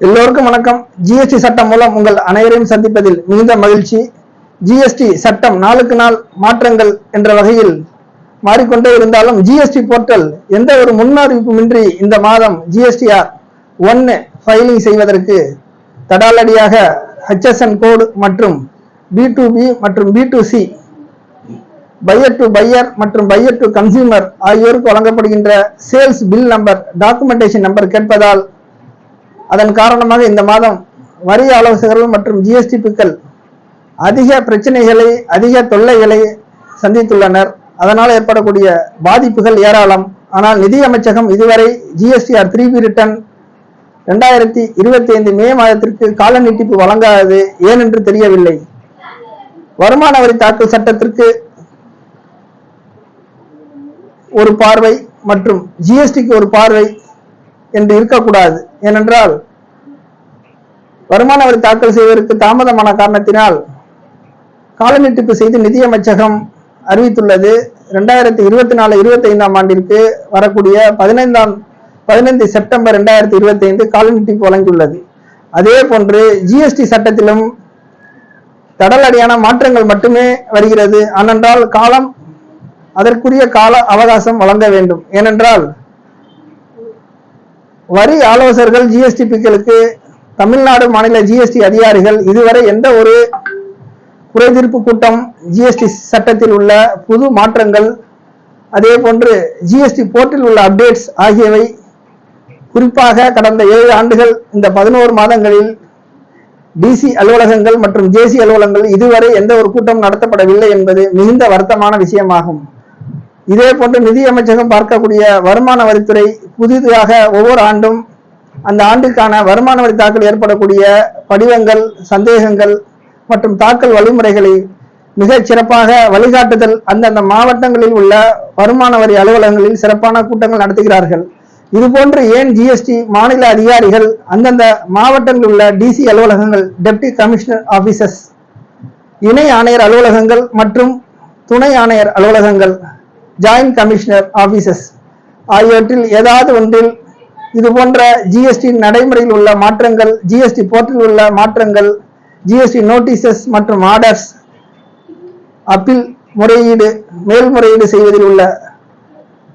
எல்லோருக்கும் வணக்கம். ஜிஎஸ்டி சட்டம் மூலம் உங்கள் அனைவரையும் சந்திப்பதில் மிகுந்த மகிழ்ச்சி. ஜிஎஸ்டி சட்டம் நாளுக்கு நாள் மாற்றங்கள் என்ற வகையில் மாறிக்கொண்டே இருந்தாலும் ஜிஎஸ்டி போர்ட்டல் எந்த ஒரு முன்னறிவிப்புமின்றி இந்த மாதம் ஜிஎஸ்டிஆர் ஒன்னு ஃபைலிங் செய்வதற்கு தடாலடியாக ஹெச்எஸ்என் கோடு மற்றும் பி டு பி மற்றும் B to C buyer to buyer மற்றும் பையர் டு கன்சியூமர் ஆகியோருக்கு வழங்கப்படுகின்ற sales bill number documentation number கேட்பதால் அதன் காரணமாக இந்த மாதம் வரி ஆலோசகர்கள் மற்றும் ஜிஎஸ்டி பிக்கள் அதிக பிரச்சனைகளை அதிக தொல்லைகளை சந்தித்துள்ளனர். அதனால் ஏற்படக்கூடிய பாதிப்புகள் ஏராளம். ஆனால் நிதி அமைச்சகம் இதுவரை ஜிஎஸ்டிஆர் த்ரீ பி ரிட்டர்ன் ரெண்டாயிரத்தி இருபத்தி ஐந்து மே மாதத்திற்கு கால நீட்டிப்பு வழங்காதது ஏனென்று தெரியவில்லை. வருமான வரி தாக்கல் சட்டத்திற்கு ஒரு பார்வை மற்றும் ஜிஎஸ்டிக்கு ஒரு பார்வை என்று இருக்கக்கூடாது. ஏனென்றால் வருமான வரி தாக்கல் செய்வதற்கு தாமதமான காரணத்தினால் கால நீட்டிப்பு செய்து நிதியமைச்சகம் அறிவித்துள்ளது ரெண்டாயிரத்தி இருபத்தி நாலு இருபத்தி ஐந்தாம் ஆண்டிற்கு வரக்கூடிய பதினைந்தாம் பதினைந்து செப்டம்பர் ரெண்டாயிரத்தி இருபத்தி ஐந்து கால நீட்டிப்பு வழங்கியுள்ளது. அதே போன்று ஜிஎஸ்டி சட்டத்திலும் தடலடியான மாற்றங்கள் மட்டுமே வருகிறது. ஆனென்றால் காலம் அதற்குரிய கால அவகாசம் வழங்க வேண்டும். ஏனென்றால் வரி ஆலோசகர்கள் ஜிஎஸ்டி பிக்களுக்கு தமிழ்நாடு மாநில ஜிஎஸ்டி அதிகாரிகள் இதுவரை எந்த ஒரு குறைதீர்ப்பு கூட்டம் ஜிஎஸ்டி சட்டத்தில் உள்ள புது மாற்றங்கள் அதே போன்று ஜிஎஸ்டி போர்ட்டில் உள்ள அப்டேட்ஸ் ஆகியவை குறிப்பாக கடந்த ஏழு ஆண்டுகள் இந்த பதினோரு மாதங்களில் டிசி அலுவலகங்கள் மற்றும் ஜேசி அலுவலகங்கள் இதுவரை எந்த ஒரு கூட்டம் நடத்தப்படவில்லை என்பது மிகுந்த வருத்தமான விஷயமாகும். இதே போன்று நிதியமைச்சகம் பார்க்கக்கூடிய வருமான வரித்துறை புதிதாக ஒவ்வொரு ஆண்டும் அந்த ஆண்டிற்கான வருமான வரி தாக்கல் ஏற்படக்கூடிய படிவங்கள் சந்தேகங்கள் மற்றும் தாக்கல் வழிமுறைகளை மிகச் சிறப்பாக வழிகாட்டுதல் அந்தந்த மாவட்டங்களில் உள்ள வருமான வரி அலுவலகங்களில் சிறப்பான கூட்டங்கள் நடத்துகிறார்கள். இதுபோன்று ஏன் ஜிஎஸ்டி மாநில அதிகாரிகள் அந்தந்த மாவட்டங்களில் உள்ள டிசி அலுவலகங்கள் டெப்டி கமிஷனர் ஆபீசஸ் இணை ஆணையர் அலுவலகங்கள் மற்றும் துணை ஆணையர் அலுவலகங்கள் ஜாயிண்ட் கமிஷனர் ஆபீசஸ் ஆகியவற்றில் ஏதாவது ஒன்றில் இது போன்ற ஜிஎஸ்டி நடைமுறையில் உள்ள மாற்றங்கள் ஜிஎஸ்டி போர்ட்டலில் உள்ள மாற்றங்கள் ஜிஎஸ்டி நோட்டீசஸ் மற்றும் ஆர்டர்ஸ் அப்பீல் முறையீடு மேல்முறையீடு செய்வதில் உள்ள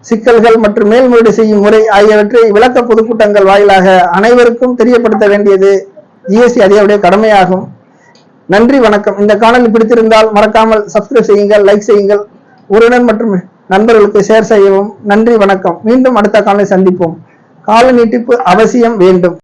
சிக்கல்கள் மற்றும் மேல்முறையீடு செய்யும் முறை ஆகியவற்றை விளக்க பொதுக்கூட்டங்கள் வாயிலாக அனைவருக்கும் தெரியப்படுத்த வேண்டியது ஜிஎஸ்டி அதிகாரியுடைய கடமையாகும். நன்றி வணக்கம். இந்த காணொலி பிடித்திருந்தால் மறக்காமல் சப்ஸ்கிரைப் செய்யுங்கள் லைக் செய்யுங்கள். உறவினர் மற்றும் நண்பர்களுக்கு ஷேர் செய்யவும். நன்றி வணக்கம். மீண்டும் அடுத்த காலை சந்திப்போம். கால நீட்டிப்பு அவசியம் வேண்டும்.